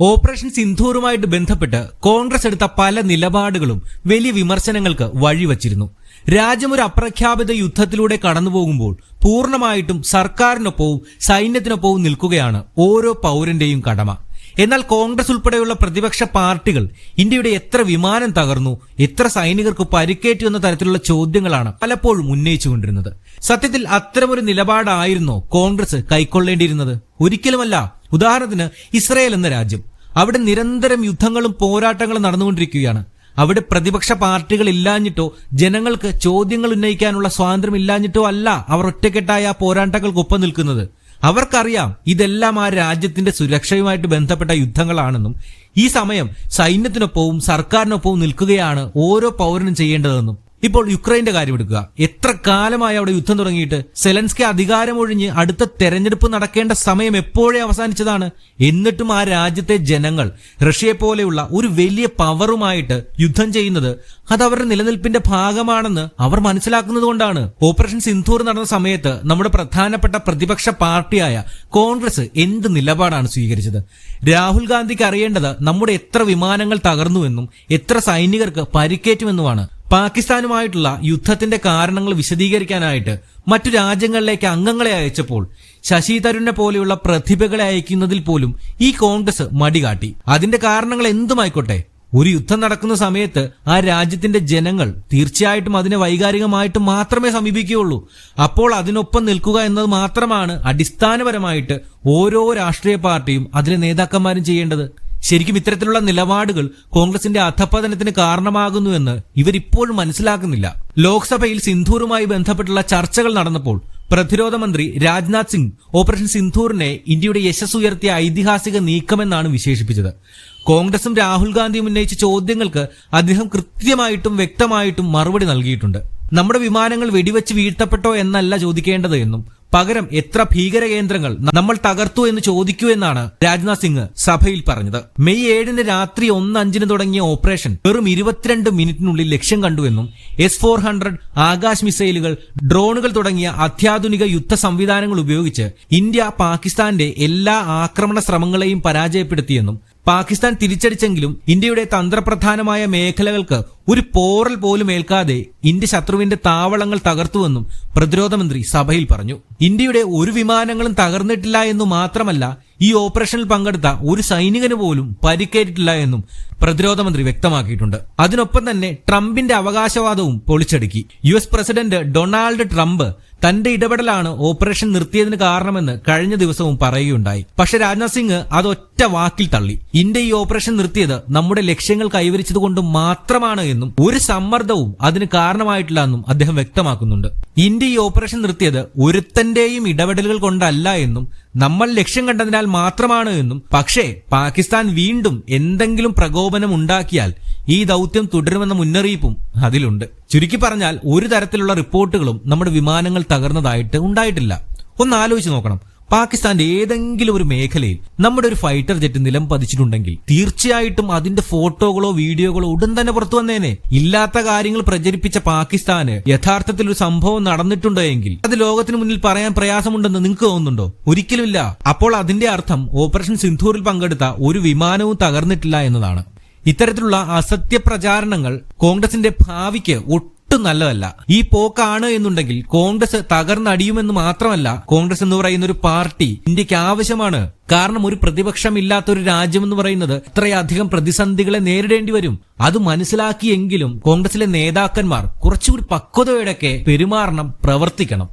Operation സിന്ധൂറുമായിട്ട് ബന്ധപ്പെട്ട് കോൺഗ്രസ് എടുത്ത പല നിലപാടുകളും വലിയ വിമർശനങ്ങൾക്ക് വഴിവച്ചിരുന്നു. രാജ്യം ഒരു അപ്രഖ്യാപിത യുദ്ധത്തിലൂടെ കടന്നുപോകുമ്പോൾ പൂർണമായിട്ടും സർക്കാരിനൊപ്പവും സൈന്യത്തിനൊപ്പവും നിൽക്കുകയാണ് ഓരോ പൗരന്റെയും കടമ. എന്നാൽ കോൺഗ്രസ് ഉൾപ്പെടെയുള്ള പ്രതിപക്ഷ പാർട്ടികൾ ഇന്ത്യയുടെ എത്ര വിമാനം തകർന്നു എത്ര സൈനികർക്ക് പരിക്കേറ്റു എന്ന തരത്തിലുള്ള ചോദ്യങ്ങളാണ് പലപ്പോഴും ഉന്നയിച്ചുകൊണ്ടിരുന്നത്. സത്യത്തിൽ അത്തരമൊരു നിലപാടായിരുന്നോ കോൺഗ്രസ് കൈക്കൊള്ളേണ്ടിയിരുന്നത്? ഒരിക്കലുമല്ല. ഉദാഹരണത്തിന് ഇസ്രയേൽ എന്ന രാജ്യം. അവിടെ നിരന്തരം യുദ്ധങ്ങളും പോരാട്ടങ്ങളും നടന്നുകൊണ്ടിരിക്കുകയാണ്. അവിടെ പ്രതിപക്ഷ പാർട്ടികൾ ഇല്ലാഞ്ഞിട്ടോ ജനങ്ങൾക്ക് ചോദ്യങ്ങൾ ഉന്നയിക്കാനുള്ള സ്വാതന്ത്ര്യം ഇല്ലാഞ്ഞിട്ടോ അല്ല അവർ ഒറ്റക്കെട്ടായ പോരാട്ടങ്ങൾക്കൊപ്പം നിൽക്കുന്നത്. അവർക്കറിയാം ഇതെല്ലാം ആ രാജ്യത്തിന്റെ സുരക്ഷയുമായിട്ട് ബന്ധപ്പെട്ട യുദ്ധങ്ങളാണെന്നും ഈ സമയം സൈന്യത്തിനൊപ്പവും സർക്കാരിനൊപ്പവും നിൽക്കുകയാണ് ഓരോ പൗരനും ചെയ്യേണ്ടതെന്നും. ഇപ്പോൾ യുക്രൈന്റെ കാര്യം എടുക്കുക. എത്ര കാലമായി അവിടെ യുദ്ധം തുടങ്ങിയിട്ട്? സെലൻസ്കി അധികാരമൊഴിഞ്ഞ് അടുത്ത തെരഞ്ഞെടുപ്പ് നടക്കേണ്ട സമയം എപ്പോഴേ അവസാനിച്ചതാണ്? എന്നിട്ടും ആ രാജ്യത്തെ ജനങ്ങൾ റഷ്യയെ പോലെയുള്ള ഒരു വലിയ പവറുമായിട്ട് യുദ്ധം ചെയ്യുന്നത് അത് അവരുടെ നിലനിൽപ്പിന്റെ ഭാഗമാണെന്ന് അവർ മനസ്സിലാക്കുന്നത് കൊണ്ടാണ്. ഓപ്പറേഷൻ സിന്ധൂർ നടന്ന സമയത്ത് നമ്മുടെ പ്രധാനപ്പെട്ട പ്രതിപക്ഷ പാർട്ടിയായ കോൺഗ്രസ് എന്ത് നിലപാടാണ് സ്വീകരിച്ചത്? രാഹുൽ ഗാന്ധിക്ക് അറിയേണ്ടത് നമ്മുടെ എത്ര വിമാനങ്ങൾ തകർന്നുവെന്നും എത്ര സൈനികർക്ക് പരിക്കേറ്റുമെന്നുമാണ്. പാകിസ്ഥാനുമായിട്ടുള്ള യുദ്ധത്തിന്റെ കാരണങ്ങൾ വിശദീകരിക്കാനായിട്ട് മറ്റു രാജ്യങ്ങളിലേക്ക് അംഗങ്ങളെ അയച്ചപ്പോൾ ശശി തരൂരിനെ പോലെയുള്ള പ്രതിഭകളെ അയക്കുന്നതിൽ പോലും ഈ കോൺഗ്രസ് മടികാട്ടി. അതിന്റെ കാരണങ്ങൾ എന്തുമായിക്കോട്ടെ? ഒരു യുദ്ധം നടക്കുന്ന സമയത്ത് ആ രാജ്യത്തിന്റെ ജനങ്ങൾ തീർച്ചയായിട്ടും അതിനെ വൈകാരികമായിട്ട് മാത്രമേ സമീപിക്കുകയുള്ളൂ. അപ്പോൾ അതിനൊപ്പം നിൽക്കുക എന്നത് മാത്രമാണ് അടിസ്ഥാനപരമായിട്ട് ഓരോ രാഷ്ട്രീയ പാർട്ടിയും അതിലെ നേതാക്കന്മാരും ചെയ്യേണ്ടത്. ശരിക്കും ഇത്തരത്തിലുള്ള നിലപാടുകൾ കോൺഗ്രസിന്റെ അധപ്പതനത്തിന് കാരണമാകുന്നുവെന്ന് ഇവരിപ്പോഴും മനസ്സിലാക്കുന്നില്ല. ലോക്സഭയിൽ സിന്ധൂറുമായി ബന്ധപ്പെട്ടുള്ള ചർച്ചകൾ നടന്നപ്പോൾ പ്രതിരോധ മന്ത്രി രാജ്നാഥ് സിംഗ് ഓപ്പറേഷൻ സിന്ധൂറിനെ ഇന്ത്യയുടെ യശസ് ഉയർത്തിയ ഐതിഹാസിക നീക്കമെന്നാണ് വിശേഷിപ്പിച്ചത്. കോൺഗ്രസും രാഹുൽ ഗാന്ധിയും ഉന്നയിച്ച ചോദ്യങ്ങൾക്ക് അദ്ദേഹം കൃത്യമായിട്ടും വ്യക്തമായിട്ടും മറുപടി നൽകിയിട്ടുണ്ട്. നമ്മുടെ വിമാനങ്ങൾ വെടിവെച്ച് വീഴ്ത്തപ്പെട്ടോ എന്നല്ല ചോദിക്കേണ്ടത് എന്നും പകരം എത്ര ഭീകര കേന്ദ്രങ്ങൾ നമ്മൾ തകർത്തു എന്ന് ചോദിക്കൂ എന്നാണ് രാജ്നാഥ് സിംഗ് സഭയിൽ പറഞ്ഞത്. മെയ് ഏഴിന് രാത്രി ഒന്ന് അഞ്ചിന് തുടങ്ങിയ ഓപ്പറേഷൻ വെറും ഇരുപത്തിരണ്ട് മിനിറ്റിനുള്ളിൽ ലക്ഷ്യം കണ്ടുവെന്നും എസ് ഫോർ ഹൺഡ്രഡ് ആകാശ് മിസൈലുകൾ ഡ്രോണുകൾ തുടങ്ങിയ അത്യാധുനിക യുദ്ധ സംവിധാനങ്ങൾ ഉപയോഗിച്ച് ഇന്ത്യ പാകിസ്ഥാന്റെ എല്ലാ ആക്രമണ ശ്രമങ്ങളെയും പരാജയപ്പെടുത്തിയെന്നും പാകിസ്ഥാൻ തിരിച്ചടിച്ചെങ്കിലും ഇന്ത്യയുടെ തന്ത്രപ്രധാനമായ മേഖലകൾക്ക് ഒരു പോറൽ പോലും ഏൽക്കാതെ ഇന്ത്യ ശത്രുവിന്റെ താവളങ്ങൾ തകർത്തുവെന്നും പ്രതിരോധ മന്ത്രി സഭയിൽ പറഞ്ഞു. ഇന്ത്യയുടെ ഒരു വിമാനങ്ങളും തകർന്നിട്ടില്ല എന്നു മാത്രമല്ല ഈ ഓപ്പറേഷനിൽ പങ്കെടുത്ത ഒരു സൈനികന് പോലും പരിക്കേറ്റിട്ടില്ല എന്നും പ്രതിരോധ മന്ത്രി വ്യക്തമാക്കിയിട്ടുണ്ട്. അതിനൊപ്പം തന്നെ ട്രംപിന്റെ അവകാശവാദവും പൊളിച്ചടുക്കി. U S president Donald Trump തന്റെ ഇടപെടലാണ് ഓപ്പറേഷൻ നിർത്തിയതിന് കാരണമെന്ന് കഴിഞ്ഞ ദിവസവും പറയുകയുണ്ടായി. പക്ഷെ രാജ്നാഥ് സിംഗ് അത് ഒറ്റ വാക്കിൽ തള്ളി. ഇന്ത്യ ഈ ഓപ്പറേഷൻ നിർത്തിയത് നമ്മുടെ ലക്ഷ്യങ്ങൾ കൈവരിച്ചതുകൊണ്ട് മാത്രമാണ് എന്നും ഒരു സമ്മർദ്ദവും അതിന് കാരണമായിട്ടില്ല എന്നും അദ്ദേഹം വ്യക്തമാക്കുന്നുണ്ട്. ഇന്ത്യ ഈ ഓപ്പറേഷൻ നിർത്തിയത് ഒരുത്തന്റെയും ഇടപെടലുകൾ കൊണ്ടല്ല എന്നും നമ്മൾ ലക്ഷ്യം കണ്ടതിനാൽ മാത്രമാണ് എന്നും പക്ഷേ പാകിസ്ഥാൻ വീണ്ടും എന്തെങ്കിലും പ്രകോപനം ഉണ്ടാക്കിയാൽ ഈ ദൗത്യം തുടരുമെന്ന മുന്നറിയിപ്പും അതിലുണ്ട്. ചുരുക്കി പറഞ്ഞാൽ ഒരു തരത്തിലുള്ള റിപ്പോർട്ടുകളും നമ്മുടെ വിമാനങ്ങൾ തകർന്നതായിട്ട് ഉണ്ടായിട്ടില്ല. ഒന്ന് ആലോചിച്ച് നോക്കണം. പാകിസ്ഥാന്റെ ഏതെങ്കിലും ഒരു മേഖലയിൽ നമ്മുടെ ഒരു ഫൈറ്റർ ജെറ്റ് നിലം പതിച്ചിട്ടുണ്ടെങ്കിൽ തീർച്ചയായിട്ടും അതിന്റെ ഫോട്ടോകളോ വീഡിയോകളോ ഉടൻ തന്നെ പുറത്തു വന്നേനെ. ഇല്ലാത്ത കാര്യങ്ങൾ പ്രചരിപ്പിച്ച പാകിസ്ഥാന് യഥാർത്ഥത്തിൽ ഒരു സംഭവം നടന്നിട്ടുണ്ടോ എങ്കിൽ അത് ലോകത്തിന് മുന്നിൽ പറയാൻ പ്രയാസമുണ്ടെന്ന് നിങ്ങൾക്ക് തോന്നുന്നുണ്ടോ? ഒരിക്കലുമില്ല. അപ്പോൾ അതിന്റെ അർത്ഥം ഓപ്പറേഷൻ സിന്ധൂറിൽ പങ്കെടുത്ത ഒരു വിമാനവും തകർന്നിട്ടില്ല എന്നതാണ്. ഇത്തരത്തിലുള്ള അസത്യ പ്രചാരണങ്ങൾ കോൺഗ്രസിന്റെ ഭാവിക്ക് ഒട്ടും നല്ലതല്ല. ഈ പോക്കാണ് എന്നുണ്ടെങ്കിൽ കോൺഗ്രസ് തകർന്നടിയുമെന്ന് മാത്രമല്ല കോൺഗ്രസ് എന്ന് പറയുന്ന ഒരു പാർട്ടി ഇന്ത്യയ്ക്ക് ആവശ്യമാണ്. കാരണം ഒരു പ്രതിപക്ഷമില്ലാത്ത ഒരു രാജ്യം എന്ന് പറയുന്നത് ഇത്രയധികം പ്രതിസന്ധികളെ നേരിടേണ്ടി വരും. അത് മനസ്സിലാക്കിയെങ്കിലും കോൺഗ്രസിലെ നേതാക്കന്മാർ കുറച്ചുകൂടി പക്വതയോടെയൊക്കെ പെരുമാറണം പ്രവർത്തിക്കണം.